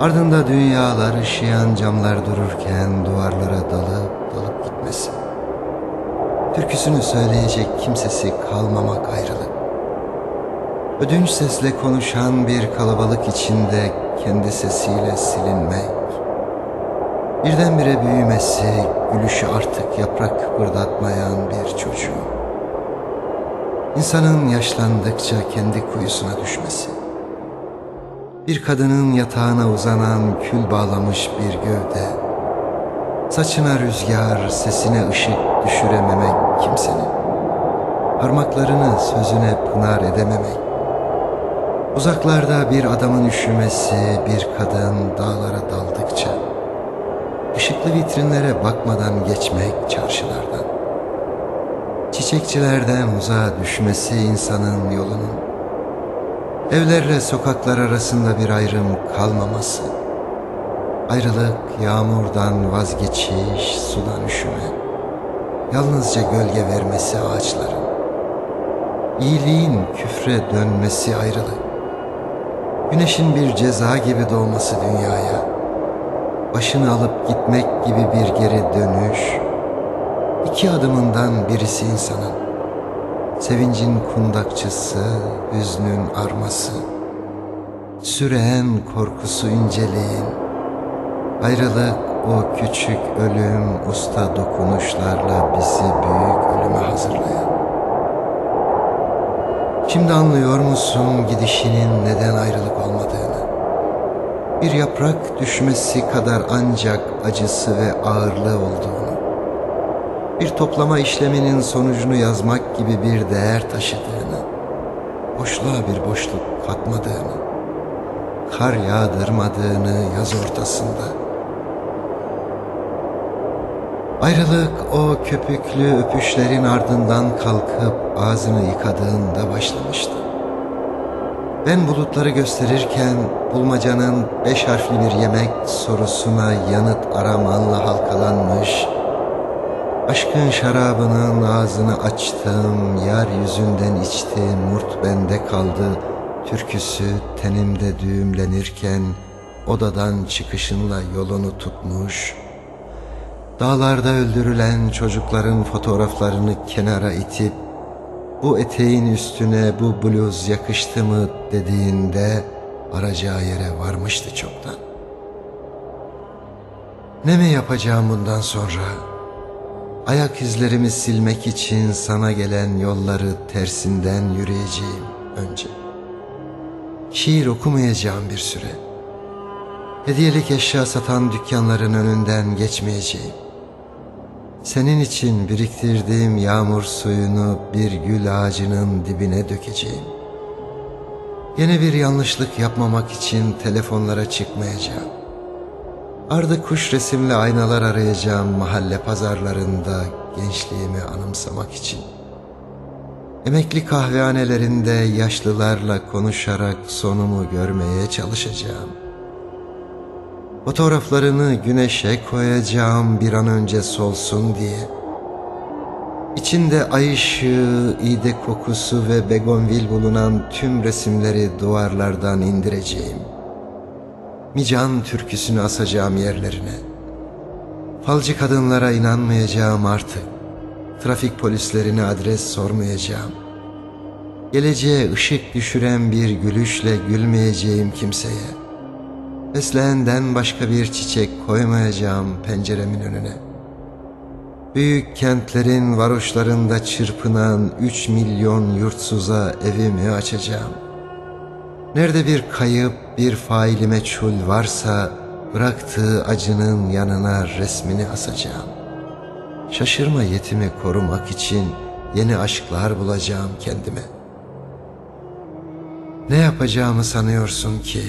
Ardında dünyalar ışıyan camlar dururken duvarlara dalıp dalıp gitmesi. Türküsünü söyleyecek kimsesi kalmamak ayrılık. Ödünç sesle konuşan bir kalabalık içinde kendi sesiyle silinmek. Birdenbire büyümesi, gülüşü artık yaprak kıpırdatmayan bir çocuğun. İnsanın yaşlandıkça kendi kuyusuna düşmesi. Bir kadının yatağına uzanan kül bağlamış bir gövde. Saçına rüzgar, sesine ışık düşürememek kimsenin. Parmaklarını sözüne pınar edememek. Uzaklarda bir adamın üşümesi, bir kadın dağlara daldıkça. Işıklı vitrinlere bakmadan geçmek çarşılardan. Çiçekçilerden uzağa düşmesi insanın yolunun. Evlerle sokaklar arasında bir ayrım kalmaması. Ayrılık yağmurdan vazgeçiş, sudan üşüme. Yalnızca gölge vermesi ağaçların. İyiliğin küfre dönmesi ayrılık. Güneşin bir ceza gibi doğması dünyaya. Başını alıp gitmek gibi bir geri dönüş. İki adımından birisi insanın. Sevincin kundakçısı, hüznün arması. Süren korkusu inceliğin. Ayrılık o küçük ölüm usta dokunuşlarla bizi büyük ölüme hazırlayan. Şimdi anlıyor musun gidişinin neden ayrılık olmadığını? Bir yaprak düşmesi kadar ancak acısı ve ağırlığı olduğunu. Bir toplama işleminin sonucunu yazmak gibi bir değer taşıdığını. Boşluğa bir boşluk katmadığını. Kar yağdırmadığını yaz ortasında. Ayrılık o köpüklü öpüşlerin ardından kalkıp ağzını yıkadığında başlamıştı. Ben bulutları gösterirken bulmacanın beş harfli bir yemek sorusuna yanıt aramanla halkalanmış, aşkın şarabının ağzını açtım, yar yüzünden içtim, murt bende kaldı, türküsü tenimde düğümlenirken odadan çıkışınla yolunu tutmuş, Dağlarda öldürülen çocukların fotoğraflarını kenara itip bu eteğin üstüne bu bluz yakıştı mı dediğinde varacağı yere varmıştı çoktan. Ne mi yapacağım bundan sonra? Ayak izlerimi silmek için sana gelen yolları tersinden yürüyeceğim önce. Şiir okumayacağım bir süre. Hediyelik eşya satan dükkanların önünden geçmeyeceğim. Senin için biriktirdiğim yağmur suyunu bir gül ağacının dibine dökeceğim. Yine bir yanlışlık yapmamak için telefonlara çıkmayacağım. Ardı kuş resimli aynalar arayacağım mahalle pazarlarında gençliğimi anımsamak için. Emekli kahvehanelerinde yaşlılarla konuşarak sonumu görmeye çalışacağım. Fotoğraflarını güneşe koyacağım bir an önce solsun diye. İçinde ay ışığı, iğde kokusu ve begonvil bulunan tüm resimleri duvarlardan indireceğim. Mican türküsünü asacağım yerlerine. Falcı kadınlara inanmayacağım artık. Trafik polislerine adres sormayacağım. Geleceğe ışık düşüren bir gülüşle gülmeyeceğim kimseye.'' Fesleğenden başka bir çiçek koymayacağım penceremin önüne. Büyük kentlerin varoşlarında çırpınan üç milyon yurtsuza evimi açacağım. Nerede bir kayıp, bir faili meçhul varsa bıraktığı acının yanına resmini asacağım. Şaşırma yetimi korumak için yeni aşklar bulacağım kendime. Ne yapacağımı sanıyorsun ki?